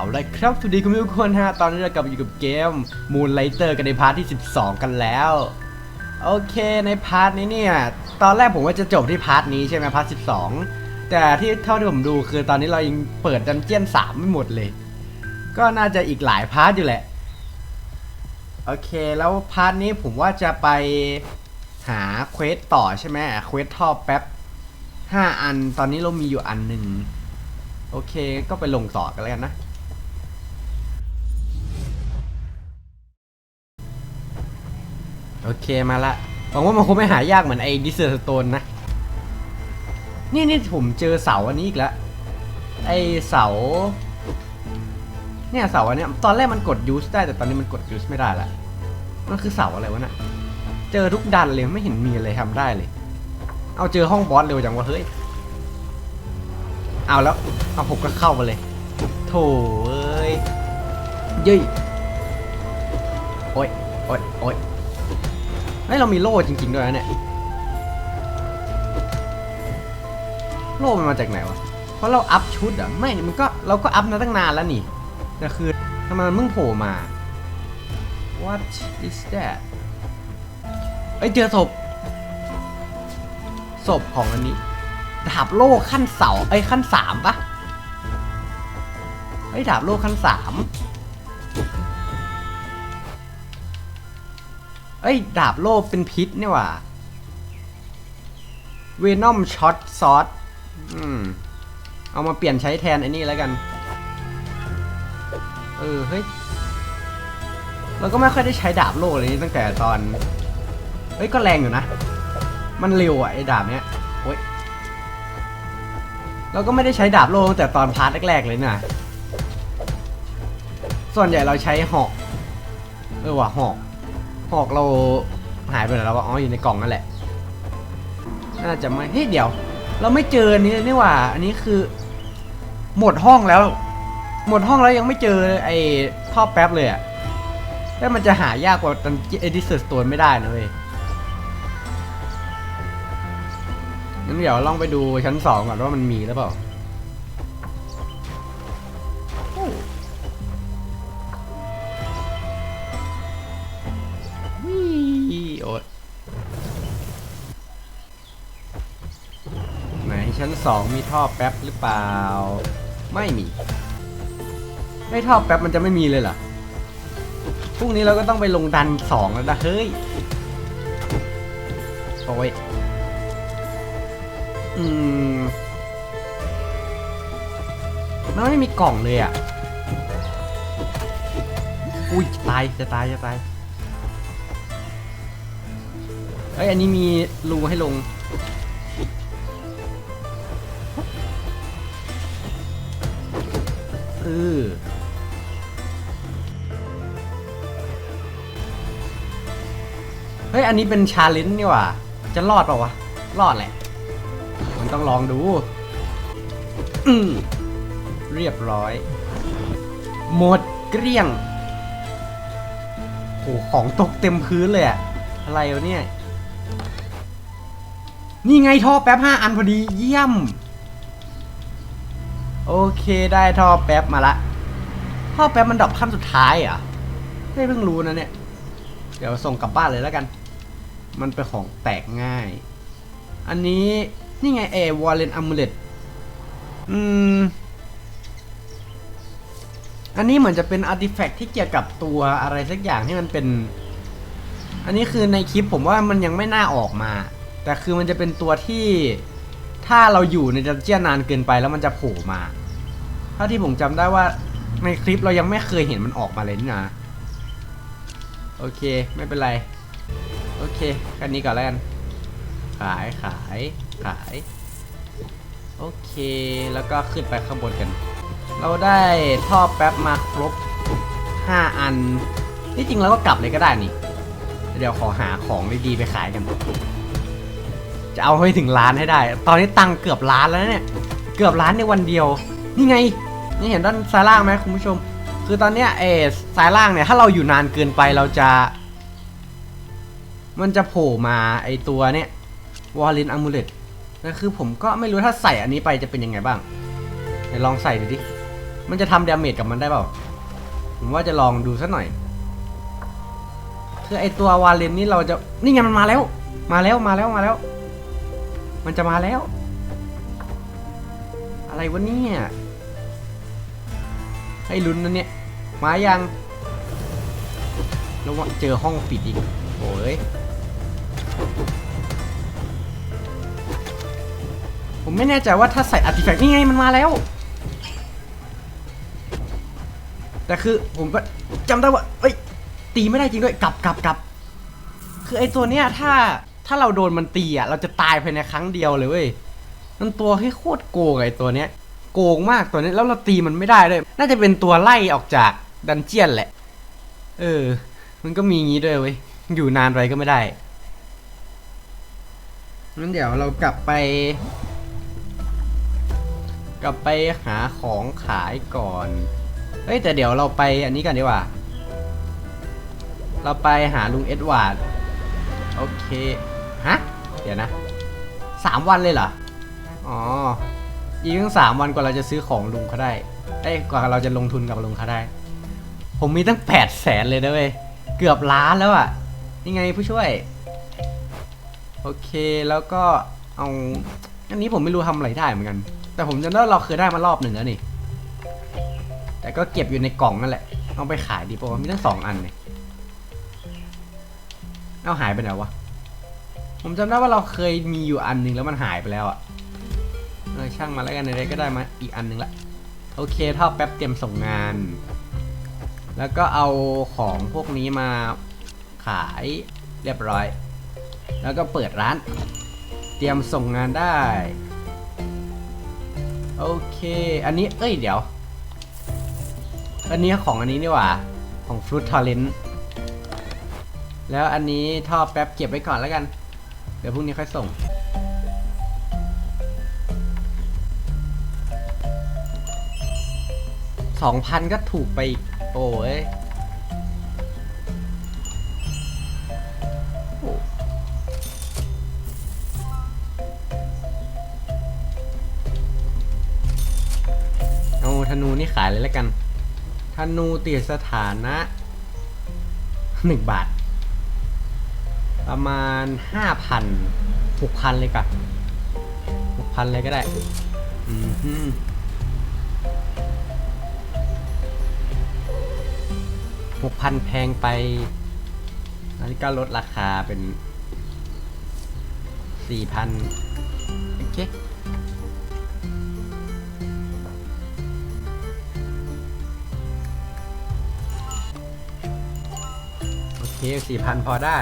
เอาละครับสวัสดีคุณผู้ชมทุกคนฮะตอนนี้เรากลับมาอยู่กับเกม Moonlighter กันในพาร์ทที่ 12 กันแล้ว โอเคในพาร์ทนี้เนี่ย ตอนแรกผมว่าจะจบที่พาร์ทนี้ใช่ไหมพาร์ท 12 แต่ที่เท่าที่ผมดูคือตอนนี้เรายังเปิดดันเจียน 3 ไม่หมดเลย ก็น่าจะอีกหลายพาร์ทอยู่แหละ โอเคแล้วพาร์ทนี้ผมว่าจะไปหาเควสต่อใช่ไหมเควสท่อแป๊บ 5 อัน ตอนนี้เรามีอยู่อันหนึ่งโอเค ก็ไปลงต่อกันแล้วกันนะ โอเคมาละหวังว่ามันคงไม่หายากเหมือนไอ้ดิเซอร์สโตนนะ นี่นี่ผมเจอเสาอันนี้อีกแล้วไอ้เสา เนี่ยเสาอันเนี้ยตอนแรกมันกดยูสได้แต่ตอนนี้มันกดยูสไม่ได้ละมันคือเสาอะไรวะน่ะเจอทุกดันเลยไม่เห็นมีอะไรทำได้เลย เอาเจอห้องบอสเร็วจังวะเฮ้ยเอาแล้วเอาผมก็เข้ามาเลยโถเอ้ยเย้ยโอ้ยโอ้ยโอ้ย ฮ้ยเรามีโล่จริง ๆ ด้วยนะเนี่ย โล่มันมาจากไหนวะ เพราะเราอัพชุดอะไม่มันก็เราก็อัพมาตั้งนานแล้วนี่ แต่คือทำไมมันเพิ่งโผล่มา What is that เอ้ยเจอศพ ศพของอันนี้ ดาบโล่ขั้นเสาไอ้ยขั้นสามปะไอ้ยดาบโล่ขั้นสาม เอ้ย ดาบโล่เป็นพิษนี่หว่า เวนอมช็อตซอสอืม เอามาเปลี่ยนใช้แทนไอ้นี่แล้วกัน เออ เฮ้ย เราก็ไม่ค่อยได้ใช้ดาบโล่เลยตั้งแต่ตอน เฮ้ย ก็แรงอยู่นะ มันเร็วอะไอ้ดาบเนี้ยโอ้ย เราก็ไม่ได้ใช้ดาบโล่ตั้งแต่ตอนพาร์ทแรกๆเลยนะส่วนใหญ่เราใช้หอก เออว่ะหอก หอกเราหายไปไหนแล้ววะอ๋ออยู่ในกล่องนั่นแหละ น่าจะไม่เฮ้ยเดี๋ยว เราไม่เจออันนี้นี่หว่า อันนี้คือ หมดห้องแล้ว หมดห้องแล้วยังไม่เจอไอ้ท่อแป๊บเลยอะแล้วมันจะหายากกว่าตอนเอดิเซอร์สโตนไม่ได้นะเว้ยงั้นเดี๋ยวลองไปดูชั้นสองก่อนว่ามันมีหรือเปล่า ชั้นสองมีท่อแป๊บหรือเปล่า ไม่มี ไม่ท่อแป๊บมันจะไม่มีเลยเหรอพรุ่งนี้เราก็ต้องไปลงดันสองแล้วนะ เฮ้ยโอ้ยอืมมันไม่มีกล่องเลยอะ อุ้ยตายจะตายจะตายเอ้ยอันนี้มีรูให้ลง เออเฮ้ย อันนี้เป็นชาเลนจ์นี่ว่าจะรอดเปล่าวะ รอดแหละ มันต้องลองดู เรียบร้อย หมดเกลี้ยงโหของตกเต็มพื้นเลยอะอะไรวะเนี่ย นี่ไงท่อแป๊บห้าอันพอดีเยี่ยม โอเคได้ท่อแป๊บมาละ ท่อแป๊บมันดรอปขั้นสุดท้ายเหรอะไม่เพิ่งรู้นะเนี่ย เดี๋ยวส่งกลับบ้านเลยแล้วกัน มันเป็นของแตกง่าย อันนี้นี่ไงเอวอลเลนอัมูเลตอืม อันนี้เหมือนจะเป็นอาร์ติแฟกต์ที่เกี่ยวกับตัวอะไรสักอย่างที่มันเป็น อันนี้คือในคลิปผมว่ามันยังไม่น่าออกมา แต่คือมันจะเป็นตัวที่ ถ้าเราอยู่ในดันเจียนนานเกินไปแล้วมันจะโผล่มาเท่าที่ผมจำได้ว่าในคลิปเรายังไม่เคยเห็นมันออกมาเลยนี่นะโอเคไม่เป็นไร โอเคแค่นี้ก่อนแล้วกันขายขายขายโอเคแล้วก็ขึ้นไปข้างบนกัน เราได้ท่อแป๊บมาครบ 5 อันที่จริงเราก็กลับเลยก็ได้นี่ เดี๋ยวขอหาของดีๆไปขายกัน จะเอาให้ถึงล้านให้ได้ ตอนนี้ตังเกือบล้านแล้วเนี่ย เกือบล้านในวันเดียว นี่ไง นี่เห็นด้านซ้ายล่างไหมคุณผู้ชม คือตอนเนี้ยเอซ้ายล่างเนี่ย ถ้าเราอยู่นานเกินไปเราจะ มันจะโผล่มาไอตัวเนี้ยวอลเลนอะมูเลตนั่นคือผมก็ไม่รู้ถ้าใส่อันนี้ไปจะเป็นยังไงบ้างไหนลองใส่ดูดิมมันจะทำดาเมจกับมันได้เปล่า ผมว่าจะลองดูสักหน่อย คือไอตัววาเลนนี่เราจะ นี่ไงมันมาแล้ว มาแล้วมาแล้วมาแล้ว มันจะมาแล้ว อะไรวะเนี่ยให้ลุ้นนะเนี่ย มายังแล้วเจอห้องปิดอีกโอ้ยผมไม่แน่ใจว่าถ้าใส่อาร์ติแฟกต์นี่ไงมันมาแล้ว แต่คือผมก็จำได้ว่าเอ้ยตีไม่ได้จริงด้วยกลับกลับกลับคือไอ้ตัวเนี้ยถ้า ถ้าเราโดนมันตีอะ เราจะตายภายในครั้งเดียวเลยเว้ยมันตัวให้โคตรโกงไอ้ตัวเนี้ย โกงมากตัวนี้แล้วเราตีมันไม่ได้ด้วยน่าจะเป็นตัวไล่ออกจากดันเจียนแหละ เออ มันก็มีงี้ด้วยเว้ยอยู่นานไรก็ไม่ได้งั้นเดี๋ยวเรากลับไป กลับไปหาของขายก่อน เฮ้ยแต่เดี๋ยวเราไปอันนี้กันดีกว่า เราไปหาลุงเอ็ดวาร์ด โอเค ฮะ เดี๋ยวนะสามวันเลยเหรอ อ๋อ อีกตั้งสามวันกว่าเราจะซื้อของลุงเขาได้ เอ้ย กว่าเราจะลงทุนกับลุงเขาได้ ผมมีตั้งแปดแสนเลยนะเว้ย เกือบล้านแล้วอะ่ะ นี่ไงผู้ช่วย โอเค แล้วก็เอา อันนี้ผมไม่รู้ทำอะไรได้เหมือนกัน แต่ผมจำได้เราเคยได้มารอบหนึ่งแล้วนี่ แต่ก็เก็บอยู่ในกล่องนั่นแหละ เอาไปขายดีปะวะมีตั้งสองอันเนี่ยเอาหายไปไหนวะ ผมจำได้ว่าเราเคยมีอยู่อันหนึ่งแล้วมันหายไปแล้วอะเออช่างมาแล้วกันอะไรก็ได้มาอีกอันหนึ่งละโอเคเท่าแป๊บเตรียมส่งงาน แล้วก็เอาของพวกนี้มาขายเรียบร้อย แล้วก็เปิดร้าน เตรียมส่งงานได้ โอเค อันนี้เอ้ยเดี๋ยว อันนี้ของอันนี้นี่หว่า ของ Fruit Talent แล้วอันนี้ท่อแป๊บเก็บไว้ก่อนแล้วกัน เดี๋ยวพรุ่งนี้ค่อยส่ง สองพันก็ถูกไปอีกโอ้ยโอ้เอาธนูนี่ขายเลยแล้วกัน ธนูเติดสถานะหนึ่งบาท ประมาณห้าพันหกพันเลยกันหกพันเลยก็ได้อืมหกพันแพงไปอันนี้ก็ลดราคาเป็นสี่พันโอเคโอเคสี่พันพอได้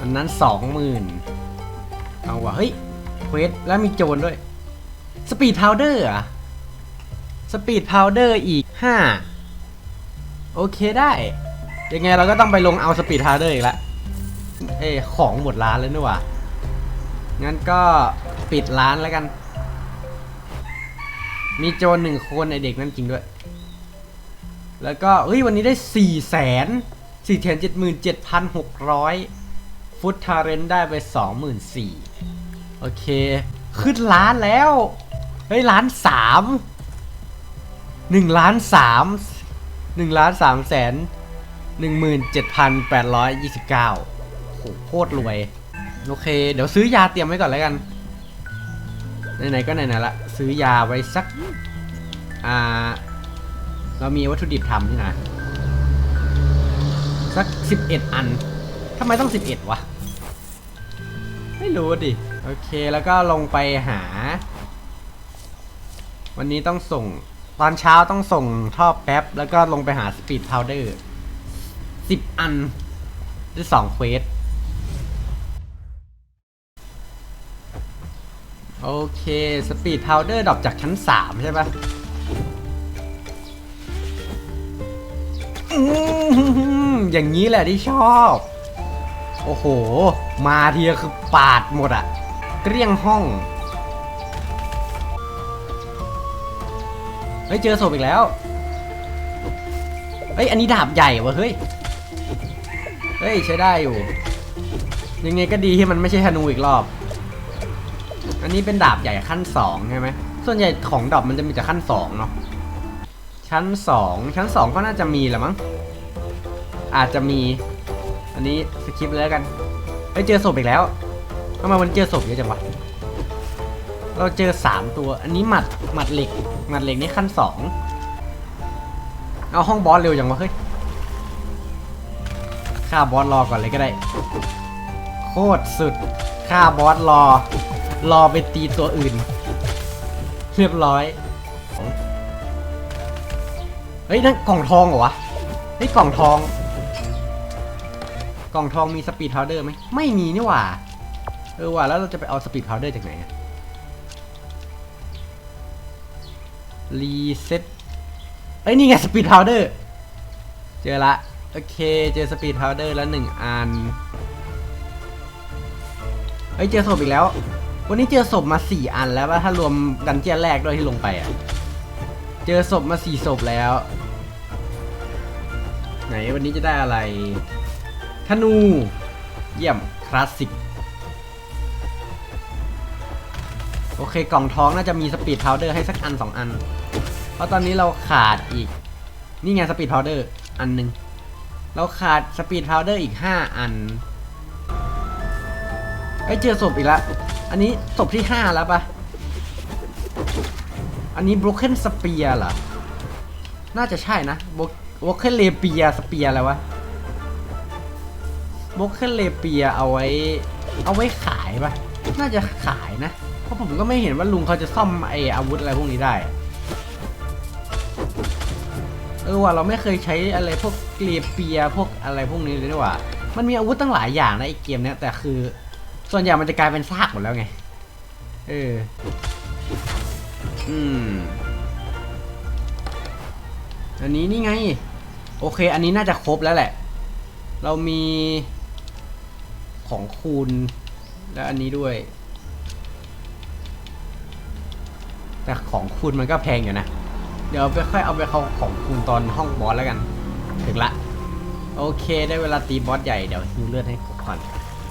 อันนั้นสองหมื่นเอาวะเฮ้ยเควสแล้วมีโจรด้วยสปีดพาวเดอร์อะสปีดพาวเดอร์อีกห้าโอเคได้ ยังไงเราก็ต้องไปลงเอาสปีดพาวเดอร์อีกละเอ้ของหมดร้านแล้วนี่หว่างั้นก็ปิดร้านแล้วกัน มีโจรหนึ่งคนไอเด็กนั่นจริงด้วย แล้วก็เฮ้ยวันนี้ได้สี่แสนสี่แสนเจ็ดหมื่นเจ็ดพันหกร้อย ฟุตทาเรนได้ไปสองหมื่นสี่โอเค ขึ้นล้านแล้ว เฮ้ยล้านสามหนึ่งล้านสามหนึ่งล้านสามแสนหนึ่งหมื่นเจ็ดพันแปดร้อยยี่สิบเก้าโหโคตรรวย โอเค เดี๋ยวซื้อยาเตรียมไว้ก่อนแล้วกัน ไหนๆก็ไหนๆละ ซื้อยาไว้สัก อ่า เรามีวัตถุดิบทำนี่นะ สักสิบเอ็ดอันทำไมต้องสิบเอ็ดวะ ไม่รู้ดิ โอเคแล้วก็ลงไปหา วันนี้ต้องส่ง ตอนเช้าต้องส่งท่อแป๊บ แล้วก็ลงไปหาสปีดพาวเดอร์สิบอันด้สองเควส โอเคสปีดพาวเดอร์ดรอปจากชั้นสามใช่ปะอืมอย่างนี้แหละที่ชอบ โอ้โห มาทีก็คือปาดหมดอะเกลี้ยงห้อง เฮ้ย เจอศพอีกแล้ว เฮ้ย อันนี้ดาบใหญ่วะเฮ้ย เฮ้ย ใช้ได้อยู่ ยังไงก็ดีที่มันไม่ใช่ธนูอีกรอบ อันนี้เป็นดาบใหญ่ขั้นสองใช่ไหม ส่วนใหญ่ของดรอปมันจะมีแต่ขั้นสองเนาะ ชั้นสองชั้นสองก็น่าจะมีแหละมั้ง อาจจะมี อันนี้สคิปเลยแล้วกันไปเจอศพอีกแล้วทำไมมันเจอศพเยอะจังวะเราเจอสามตัว อันนี้หมัดหมัดเหล็กหมัดเหล็กนี่ขั้นสองเอาห้องบอสเร็วจังวะเฮ้ยฆ่าบอสรอก่อนเลยก็ได้ โคตรสุดฆ่าบอสรอ รอไปตีตัวอื่น เรียบร้อยเฮ้ยนั่นกล่องทองเหรอวะเฮ้ยกล่องทอง กล่องทองมีสปีดพาวเดอร์ไหมไม่มีนี่หว่า เออว่ะแล้วเราจะไปเอาสปีดพาวเดอร์จากไหนรีเซ็ตเอ้ยนี่ไงสปีดพาวเดอร์เจอละโอเคเจอสปีดพาวเดอร์แล้วหนึ่งอันเฮ้ยเจอศพอีกแล้ว วันนี้เจอศพมาสี่อันแล้วว่าถ้ารวมดันเจี้ยนแรกด้วยที่ลงไปอะเจอศพมาสี่ศพแล้ว ไหนวันนี้จะได้อะไร ธนู เยี่ยม คลาสสิก โอเค กล่องท้องน่าจะมีสปีดพาวเดอร์ให้สักอันสองอัน เพราะตอนนี้เราขาดอีก นี่ไงสปีดพาวเดอร์อันหนึ่งเราขาดสปีดพาวเดอร์อีกห้าอันไอ้เจอศพอีกแล้วอันนี้ศพที่ห้าแล้วปะอันนี้ broken spear เหรอ น่าจะใช่นะ broken rapier spear อะไรวะ broken rapier เอาไว้ เอาไว้ขายปะน่าจะขายนะ เพราะผมก็ไม่เห็นว่าลุงเขาจะซ่อมไออาวุธอะไรพวกนี้ได้ เออว่ะเราไม่เคยใช้อะไรพวกเกลียเปียพวกอะไรพวกนี้เลยนี่หว่า มันมีอาวุธตั้งหลายอย่างนะไอเกมเนี้ยแต่คือ ส่วนใหญ่มันจะกลายเป็นซากหมดแล้วไง เออ อืม อันนี้นี่ไง โอเค อันนี้น่าจะครบแล้วแหละ เรามี ของคูณ และอันนี้ด้วย แต่ของคูณมันก็แพงอยู่นะ เดี๋ยวไปค่อยเอาไปเข้าของคูณตอนห้องบอสแล้วกัน ถึงละ โอเคได้เวลาตีบอสใหญ่เดี๋ยวฮิวเลือดให้ก่อน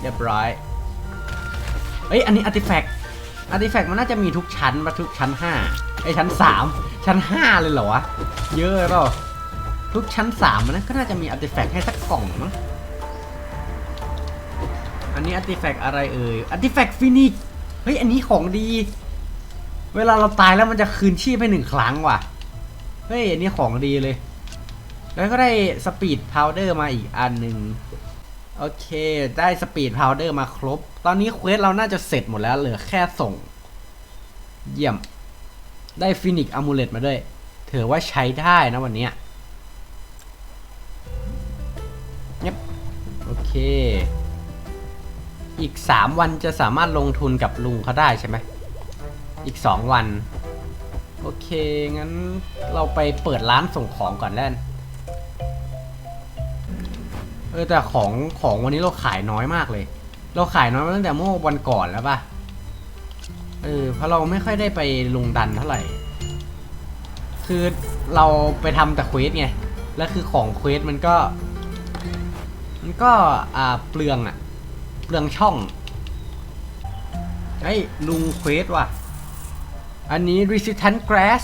เรียบร้อยเอ้ยอันนี้อาร์ติแฟกต์อาร์ติแฟกต์มันน่าจะมีทุกชั้นมาทุกชั้นห้าไอชั้นสามชั้นห้าเลยเหรอวะ เยอะเปล่าทุกชั้นสามมันก็น่าจะมีอาร์ติแฟกต์ให้สักกล่องมั้ง อันนี้อาร์ติแฟกต์อะไรเอ่ยอาร์ติแฟกต์ฟินิกเฮ้ย อันนี้ของดี เวลาเราตายแล้วมันจะคืนชีพให้หนึ่งครั้งว่ะ เฮ้ย อันนี้ของดีเลย แล้วก็ได้สปีดพาวเดอร์มาอีกอันหนึ่งโอเค ได้สปีดพาวเดอร์มาครบ ตอนนี้เควสเราน่าจะเสร็จหมดแล้วเหลือแค่ส่ง เยี่ยม ได้ฟินิกอะมูเลตมาด้วยถือว่าใช้ได้นะวันนี้เงียบโอเค อีก 3 วันจะสามารถลงทุนกับลุงเขาได้ใช่ไหม อีก 2 วัน โอเค งั้นเราไปเปิดร้านส่งของก่อนแล้วกันเออแต่ของของวันนี้เราขายน้อยมากเลย เราขายน้อยมาตั้งแต่เมื่อวันก่อนแล้วป่ะ เออเพราะเราไม่ค่อยได้ไปลงดันเท่าไหร่ คือเราไปทำแต่เควสไง แล้วคือของเควสมันก็ มันก็อ่าเปลืองอะ เปลืองช่องเฮ้ลุงเควสว่ะ อันนี้ resistant grass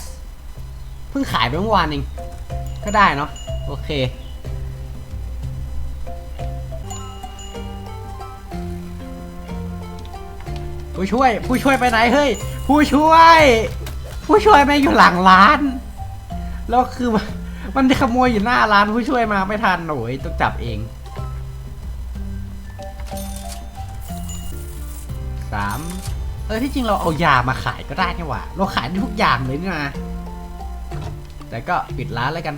เพิ่งขายไปเมื่อวานเอง ก็ได้เนาะโอเค ผู้ช่วย ผู้ช่วยไปไหน เฮ้ย ผู้ช่วย ผู้ช่วยไม่อยู่หลังร้าน แล้วคือมันมันขโมยอยู่หน้าร้านผู้ช่วยมาไม่ทันโอ้ยต้องจับเอง สามเออที่จริงเราเอายามาขายก็ได้นี่หว่า เราขายได้ทุกอย่างเลยนี่นะแต่ก็ปิดร้านแล้วกัน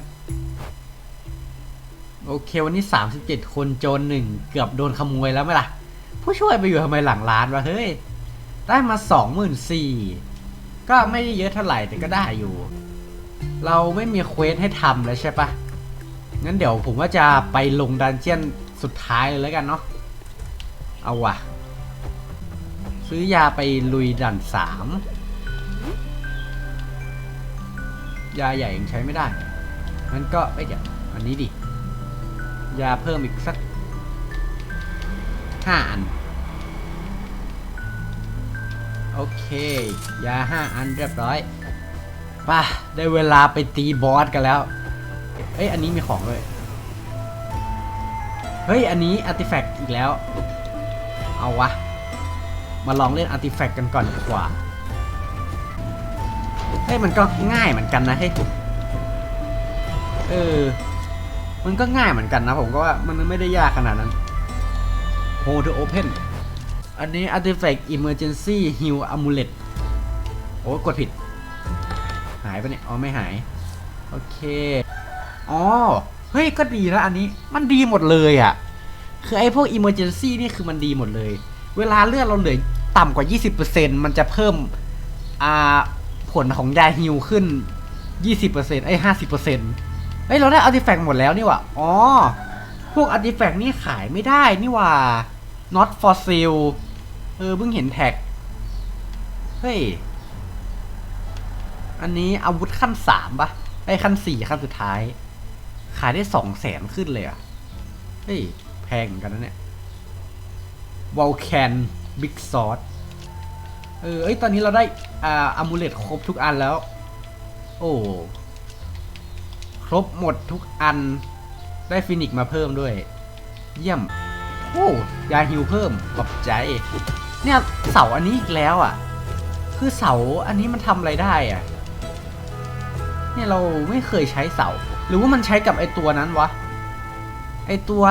โอเควันนี้ 37 คนโจรหนึ่งเกือบโดนขโมยแล้วไหมล่ะ ผู้ช่วยไปอยู่ทำไมหลังร้านวะเฮ้ย ได้มาสองหมื่นสี่ก็ไม่ได้เยอะเท่าไหร่แต่ก็ได้อยู่ เราไม่มีเควสให้ทำแล้วใช่ปะงั้นเดี๋ยวผมว่าจะไปลงดันเจียนสุดท้ายเลยแล้วกันเนาะเอาว่ะ ซื้อยาไปลุยดันสามยาใหญ่ยังใช้ไม่ได้งั้นก็ไม่เดี๋ยวอันนี้ดิ ยาเพิ่มอีกสักห้าอันโโอเค ยาห้าอันเรียบร้อยป่ะ ได้เวลาไปตีบอสกันแล้ว เอ้ย อันนี้มีของด้วย เฮ้ย อันนี้อาร์ติแฟกต์อีกแล้ว เอาวะ มาลองเล่นอาร์ติแฟกต์กันก่อนดีกว่า เฮ้ยมันก็ง่ายเหมือนกันนะเฮ้ยเออ มันก็ง่ายเหมือนกันนะผมก็ว่ามันไม่ได้ยากขนาดนั้น Hold to open อันนี้ Artifact Emergency Heal Amulet โอ้กดผิด หายไปเนี่ย อ๋อ ไม่หาย โอเค อ๋อ เฮ้ย ก็ดีแล้วอันนี้ มันดีหมดเลยอะ่ะ คือไอ้พวก Emergency นี่คือมันดีหมดเลย เวลาเลือดเราเหลือ ต่ำกว่า 20%มันจะเพิ่มอ่าผลของยาฮิลขึ้น 20%ไอ้ย50%เฮ้ยเราได้อาร์ติแฟกต์หมดแล้วนี่ว่าอ๋อ พวกอาร์ติแฟกต์นี่ขายไม่ได้นี่ว่า not for sale เออเพิ่งเห็นแท็ก เฮ้ย อันนี้อาวุธขั้นสามปะไอ้ขั้นสี่ขั้นสุดท้าย ขายได้สองแสนขึ้นเลยอะ เฮ้ย แพงเหมือนกันนะเนี่ยวอลแคน บิ๊กซอสเออเอ้ยตอนนี้เราได้อ่าอามูเลตครบทุกอันแล้ว โอ้ครบหมดทุกอันได้ฟินิกมาเพิ่มด้วย เยี่ยม โอ้ยาฮิวเพิ่มขอบใจ เนี่ยเสาอันนี้อีกแล้วอะ คือเสาอันนี้มันทำอะไรได้อะ เนี่ยเราไม่เคยใช้เสา หรือว่ามันใช้กับไอตัวนั้นวะ ไอตัว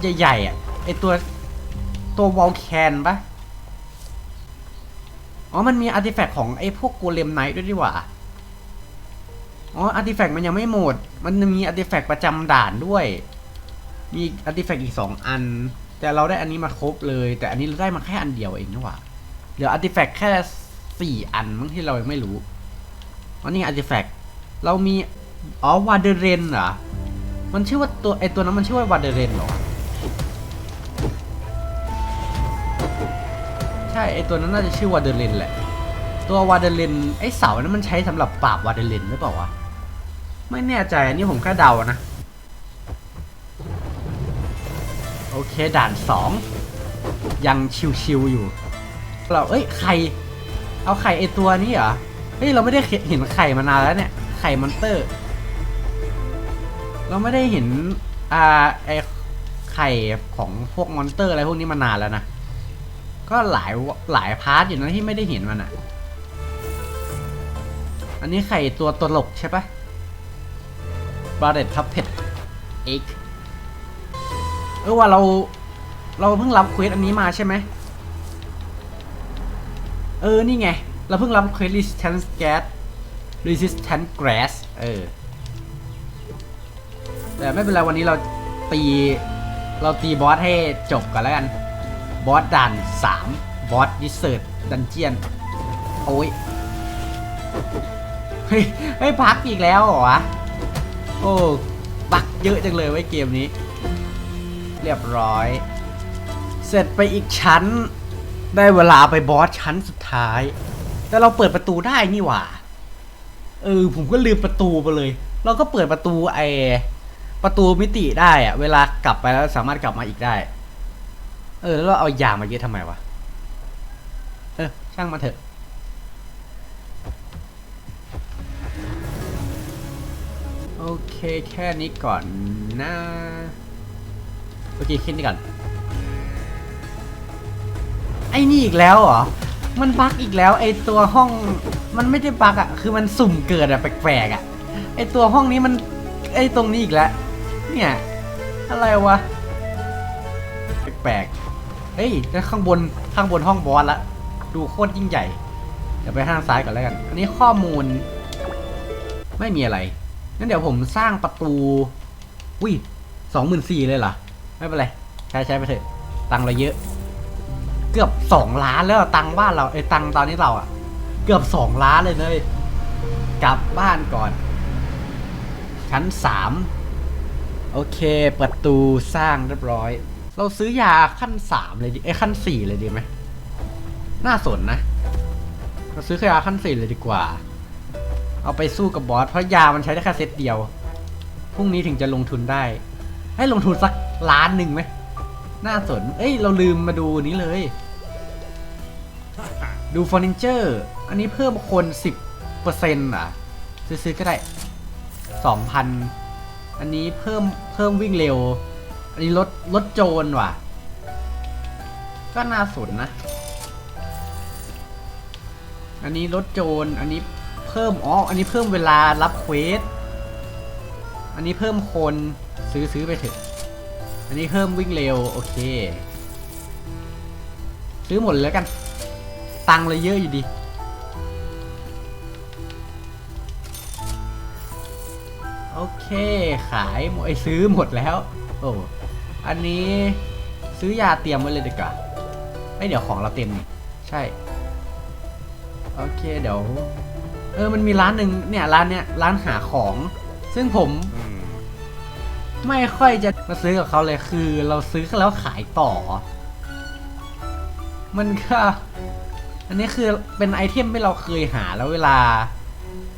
ใหญ่ๆอะ ไอตัว ตัววอลแคนปะอ๋อ มันมีอาร์ติแฟกต์ของไอ้พวกโกเลมไนท์ด้วยดีกว่า อ๋อ อาร์ติแฟกต์มันยังไม่หมด มันมีอาร์ติแฟกต์ประจำด่านด้วย มีอาร์ติแฟกต์อีกสองอัน แต่เราได้อันนี้มาครบเลย แต่อันนี้เราได้มาแค่อันเดียวเองนี่หว่า เหลืออาร์ติแฟกต์แค่สี่อันมั้งที่เรายังไม่รู้อันนี้อาร์ติแฟกต์เรามี อ๋อ วาเดเรนเหรอ มันชื่อว่าตัวไอตัวนั้นมันชื่อว่าวาเดเรนเหรอ ไอตัวนั้นน่าจะชื่อวาเดเรนแหละ ตัววาเดเลนไอเสานั้นมันใช้สำหรับปราบวาเดเลนหรือเปล่าวะไม่แน่ใจอันนี้ผมแค่เดานะ โอเคด่านสองยังชิวๆอยู่ เราเอ้ยไข่เอาไข่ไอตัวนี้เหรอเฮ้ยเราไม่ได้เห็นไข่มานานแล้วเนี่ยไข่มอนเตอร์ เราไม่ได้เห็นอ่าไอไข่ของพวกมอนเตอร์อะไรพวกนี้มานานแล้วนะ ก็หลายหลายพาร์ทอยู่นะที่ไม่ได้เห็นมันอะอันนี้ไข่ตัวตลกใช่ปะบาร์เด p พับเพ t เอ็กเออว่าเราเราเพิ่งรับเควสอันนี้มาใช่ไหม เออ นี่ไง เราเพิ่งรับเควส resistance gas resistance grass เออ แต่ไม่เป็นไรวันนี้เราตี เราตีบอสให้จบกันแล้วกัน บอสด่าน 3 บอสดิเซอร์ดันเจียน โอ้ย เฮ้ยเฮ้พักอีกแล้วเหรอวะ โอ้บักเยอะจังเลยไว้เกมนี้ เรียบร้อย เสร็จไปอีกชั้น ได้เวลาไปบอสชั้นสุดท้าย แต่เราเปิดประตูได้นี่หว่า เออ ผมก็ลืมประตูไปเลย เราก็เปิดประตูไอประตูมิติได้อะเวลากลับไปแล้วสามารถกลับมาอีกได้ เออ แล้วเราเอายางมาเยอะทำไมวะ เออ ช่างมาเถอะ โอเค แค่นี้ก่อนนะโอเคแค่นี้ก่อน ไอ้นี่อีกแล้วเหรอ มันบั๊กอีกแล้ว ไอ้ตัวห้อง มันไม่ได้บั๊กอะคือมันสุ่มเกิดอะแปลกๆอะไอ้ตัวห้องนี้มัน ไอ้ตรงนี้อีกแล้ว เนี่ย อะไรวะ แปลกๆ ฮ้ยแล้วข้างบนข้างบนห้องบอสละ ดูโคตรยิ่งใหญ่ เดี๋ยวไปทางซ้ายก่อนแล้วกัน อันนี้ข้อมูล ไม่มีอะไร งั้นเดี๋ยวผมสร้างประตู อุ้ยสองหมื่นสี่เลยเหรอ ไม่เป็นไร ใช้ใช้ไปเถอะ ตังเราเยอะ เกือบสองล้านแล้วตังบ้านเราไอ้ตังตอนนี้เราอะเกือบสองล้านเลยเลยกลับบ้านก่อน ชั้นสามโอเค ประตูสร้างเรียบร้อย เราซื้อยาขั้นสามเลยดิไอ้ขั้นสี่เลยดีไหมน่าสนนะ เราซื้อยาขั้นสี่เลยดีกว่า เอาไปสู้กับบอสเพราะยามันใช้ได้แค่เซตเดียวพรุ่งนี้ถึงจะลงทุนได้ ให้ลงทุนสักล้านหนึ่งไหมน่าสน เอ้ย เราลืมมาดูนี้เลย ดูเฟอร์นิเจอร์ อันนี้เพิ่มคน10%อะ ซื้อๆก็ได้2,000อันนี้เพิ่มเพิ่มวิ่งเร็ว อันนี้ลดลดโจรว่ะ ก็น่าสนนะ อันนี้ลดโจร อันนี้เพิ่มอ๋อ อันนี้เพิ่มเวลารับเควส อันนี้เพิ่มคนซื้อซื้อไปเถอะ อันนี้เพิ่มวิ่งเร็ว โอเค ซื้อหมดเลยแล้วกัน ตังเลยเยอะอยู่ดีโอเค ขายหมดไอซื้อหมดแล้ว โอ้อันนี้ซื้อยาเตรียมไว้เลยดีกว่าไม่เดี๋ยวของเราเต็มนี่ใช่ โอเคเดี๋ยว เออมันมีร้านหนึ่งเนี่ยร้านเนี้ยร้านหาของ ซึ่งผมไม่ค่อยจะมาซื้อกับเขาเลยคือ เราซื้อแล้วขายต่อ มันก็อันนี้คือเป็นไอเทมที่เราเคยหาแล้วเวลา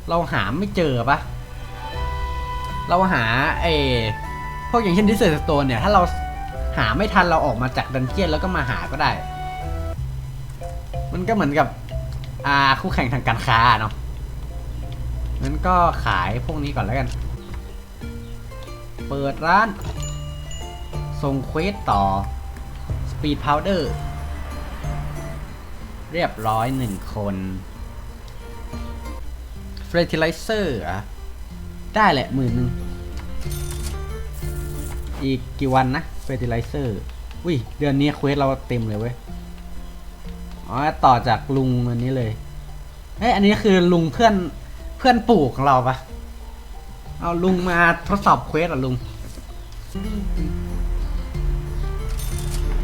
เราหาไม่เจอปะเราหาไอ พวกอย่างเช่นดิสเซอร์สโตนเนี่ย ถ้าเราหาไม่ทันเราออกมาจากดันเจียนแล้วก็มาหาก็ได้ มันก็เหมือนกับ อ่า คู่แข่งทางการค้าเนาะงั้นก็ขายพวกนี้ก่อนแล้วกัน เปิดร้าน ส่งเควสต่อ Speed Powder เรียบร้อยหนึ่งคน Fertilizer อะได้แหละหมื่นหนึ่ง อีกกี่วันนะ Fertilizer อุ้ยเดือนนี้เควสเราเต็มเลยเว้ย อ๋อ ต่อจากลุงอันนี้เลย เฮ้ย อันนี้คือลุงเพื่อนเพื่อนปู่ของเราปะเอาลุงมาทดสอบเควสเหรอลุง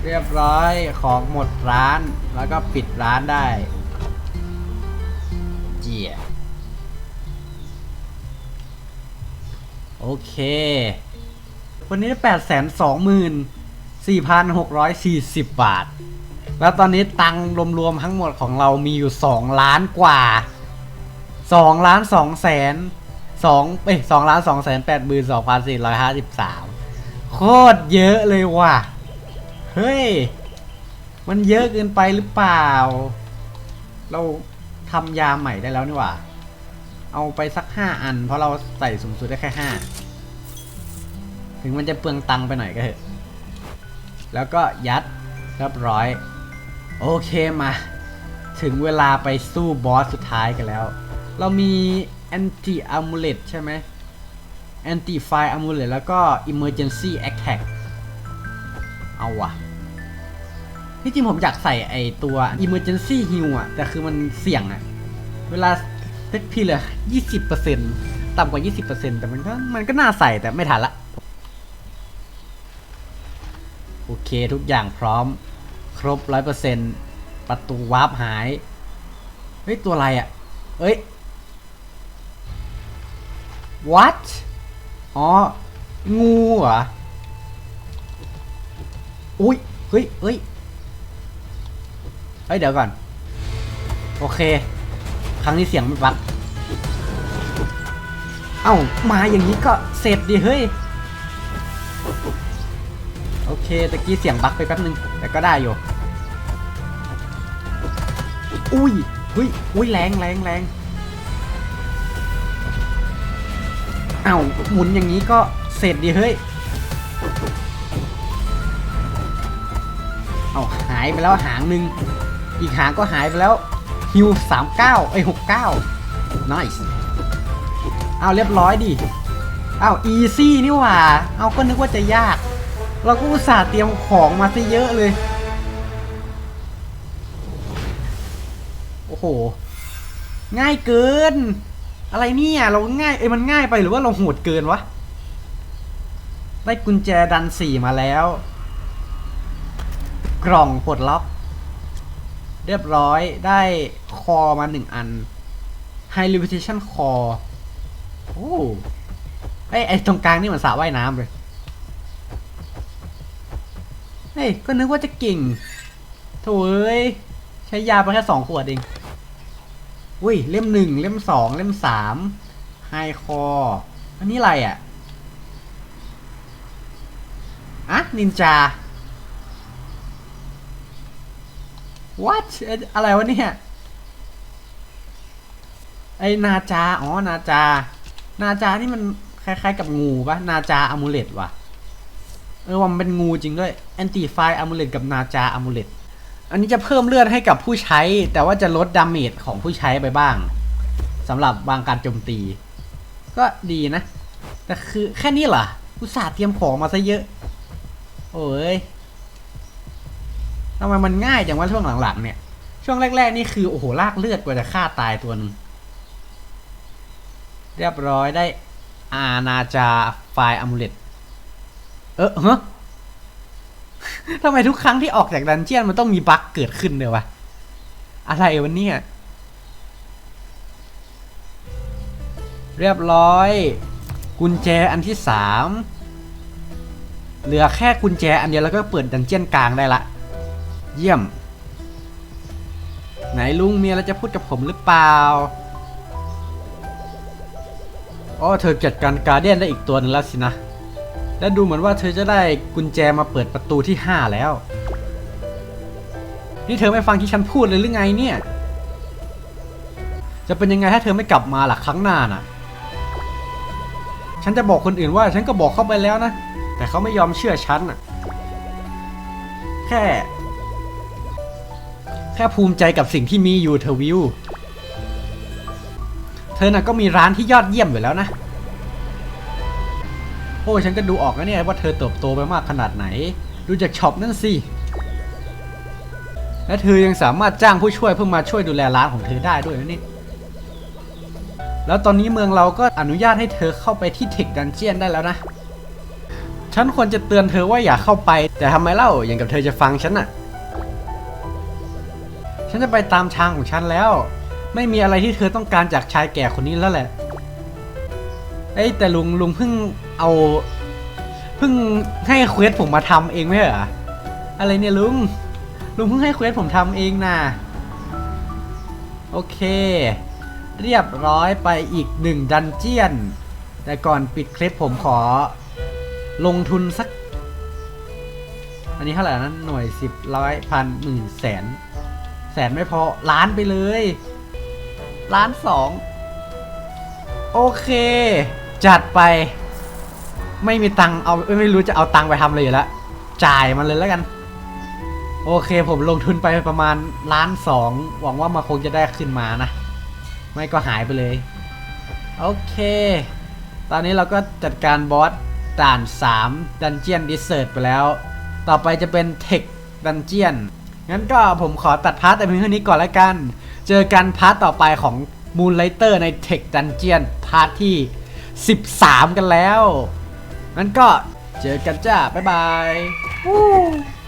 เรียบร้อยของหมดร้านแล้วก็ปิดร้านได้ เจียโอเค วันนี้แปดแสนสองหมื่นสี่พันหกร้อยสี่สิบบาท แล้วตอนนี้ตังค์รวมๆทั้งหมดของเรามีอยู่สองล้านกว่าสองล้านสองแสนสองเอ้ยสองล้านสองแสนแปดหมื่นสองพันสี่ร้อยห้าสิบสามโคตรเยอะเลยว่ะ เฮ้ย มันเยอะเกินไปหรือเปล่า เราทำยาใหม่ได้แล้วนี่หว่า เอาไปสักห้าอัน เพราะเราใส่สูงสุดได้แค่ห้า ถึงมันจะเปลืองตังค์ไปหน่อยก็เถอะ แล้วก็ยัดเรียบร้อย โอเคมา ถึงเวลาไปสู้บอสสุดท้ายกันแล้ว เรามี anti amulet ใช่ไหม anti fire amulet แล้วก็ emergency attack เอาว่ะที่จริงผมอยากใส่ไอตัว emergency heal อะแต่คือมันเสี่ยงอะเวลาเซ็ตพีเลยยี่สิบเปอร์เซ็นต่ำกว่ายี่สิบเปอร์เซ็นแต่มันก็มันก็น่าใส่แต่ไม่ทันละ โอเคทุกอย่างพร้อม ครบร้อยเปอร์เซ็นต์ประตูวาร์ปหาย เฮ้ย ตัวอะไรอะ่ะ เอ้ย what อ๋อ งูเหรอ อุ้ย เฮ้ยเฮ้ยเฮ้ย เดี๋ยวก่อน โอเค ครั้งนี้เสียงไม่บักเอ้า มาอย่างนี้ก็เสร็จดิเฮ้ย โอเคตะกี้เสียงบักไปแป๊บนึง แต่ก็ได้อยู่ อุ้ยอุ้ยอุ้ยแรงแรงแรงเอ้าหมุนอย่างนี้ก็เสร็จดิเฮ้ย เอาหายไปแล้วหางหนึ่ง อีกหางก็หายไปแล้วฮิวสามเก้าไอ้หกเก้า nice เอาเรียบร้อยดิ เอาอีซี่นี่หว่า เอาก็นึกว่าจะยาก เราก็อุตส่าห์เตรียมของมาซะเยอะเลย โอ้โห ง่ายเกิน อะไรเนี่ย เราง่ายเอ้ยมันง่ายไปหรือว่าเราโหดเกินวะ ได้กุญแจดันสี่มาแล้ว กล่องปลดล็อก เรียบร้อยได้คอมาหนึ่งอัน High Levitation Core โอ้ไอยไอตรงกลางนี่เหมือนสระว่ายน้ำเลย เฮ้ย ก็นึกว่าจะเก่งโถ่เอ้ย ใช้ยาไปแค่สองขวดเอง อุ้ย เล่มหนึ่ง เล่มสอง เล่มสาม ไฮคอ อันนี้อะไรอะอะนินจา what อะไรวะเนี่ย ไอนาจา อ๋อ นาจา นาจานี่มันคล้ายๆกับงูปะนาจาอามูเลตว่ะ ออว่ามันเป็นงูจริงด้วยแอนติไฟอามูเลตกับนาจาอามูเลตอันนี้จะเพิ่มเลือดให้กับผู้ใช้ แต่ว่าจะลดดาเมจของผู้ใช้ไปบ้างสำหรับบางการโจมตี ก็ดีนะ แต่คือแค่นี้เหรออุตส่าห์เตรียมของมาซะเยอะ โอ้ยทำไมมันง่ายจังวะช่วงหลังๆเนี่ย ช่วงแรก ๆ นี่คือโอ้โหลากเลือดกว่าจะฆ่าตายตัวหนึง เรียบร้อยได้อาณาจาไฟอามูเลต เออฮะทำไมทุกครั้งที่ออกจากดันเจียนมันต้องมีบั๊กเกิดขึ้นเลยวะ อะไรวะเนี่ยเรียบร้อย กุญแจอันที่สามเหลือแค่กุญแจอันเดียวแล้วก็เปิดดันเจียนกลางได้ละ เยี่ยม ไหนลุงเมีอะไรจะพูดกับผมหรือเปล่าอ๋อเธอจัดการการเดียนได้อีกตัวนึงแล้วสินะ และดูเหมือนว่าเธอจะได้กุญแจมาเปิดประตูที่ 5 แล้ว นี่เธอไม่ฟังที่ฉันพูดเลยหรือไงเนี่ย จะเป็นยังไงถ้าเธอไม่กลับมาหล่ะครั้งหน้าน่ะ ฉันจะบอกคนอื่นว่าฉันก็บอกเข้าไปแล้วนะ แต่เขาไม่ยอมเชื่อฉันน่ะ แค่ แค่ภูมิใจกับสิ่งที่มีอยู่เธอวิว เธอน่ะก็มีร้านที่ยอดเยี่ยมอยู่แล้วนะ อ้ฉันก็ดูออกนะเนี่ยว่าเธอเติบโตไปมากขนาดไหน ดูจากช็อปนั่นสิ และเธอยังสามารถจ้างผู้ช่วยเพื่อมาช่วยดูแลร้านของเธอได้ด้วยนะนี่แล้วตอนนี้เมืองเราก็อนุญาตให้เธอเข้าไปที่เทคดันเจียนได้แล้วนะ ฉันควรจะเตือนเธอว่าอย่าเข้าไป แต่ทำไมเล่าอย่างกับเธอจะฟังฉันน่ะ ฉันจะไปตามทางของฉันแล้ว ไม่มีอะไรที่เธอต้องการจากชายแก่คนนี้แล้วแหละ เอ้แต่ลุงลุงเพิ่ง เอาเพิ่งให้เควสผมมาทำเองไม่เหรออะไรเนี่ยลุงลุงเพิ่งให้เควสผมทำเองนะโอเค เรียบร้อยไปอีกหนึ่งดันเจียน แต่ก่อนปิดคลิปผมขอ ลงทุนสัก อันนี้เท่าไหร่นั้นหน่วยสิบร้อยพันหมื่นแสน แสนไม่พอล้านไปเลย ล้านสอง โอเค จัดไป ไม่มีตังค์เอาไม่รู้จะเอาตังค์ไปทำอะไรอยู่แล้วจ่ายมันเลยแล้วกัน โอเคผมลงทุนไปประมาณล้านสองหวังว่ามันคงจะได้ขึ้นมานะ ไม่ก็หายไปเลย โอเค ตอนนี้เราก็จัดการบอสด่าน 3 ดันเจียนดิเซอร์ตไปแล้ว ต่อไปจะเป็นเทคดันเจียนงั้นก็ผมขอตัดพาร์ทแต่เพียงเท่านี้ก่อนแล้วกัน เจอกันพาร์ทต่อไปของ Moonlighter ใน Tech Dungeon พาร์ทที่ 13 กันแล้ว งั้นก็เจอกันจ้า บ๊ายบาย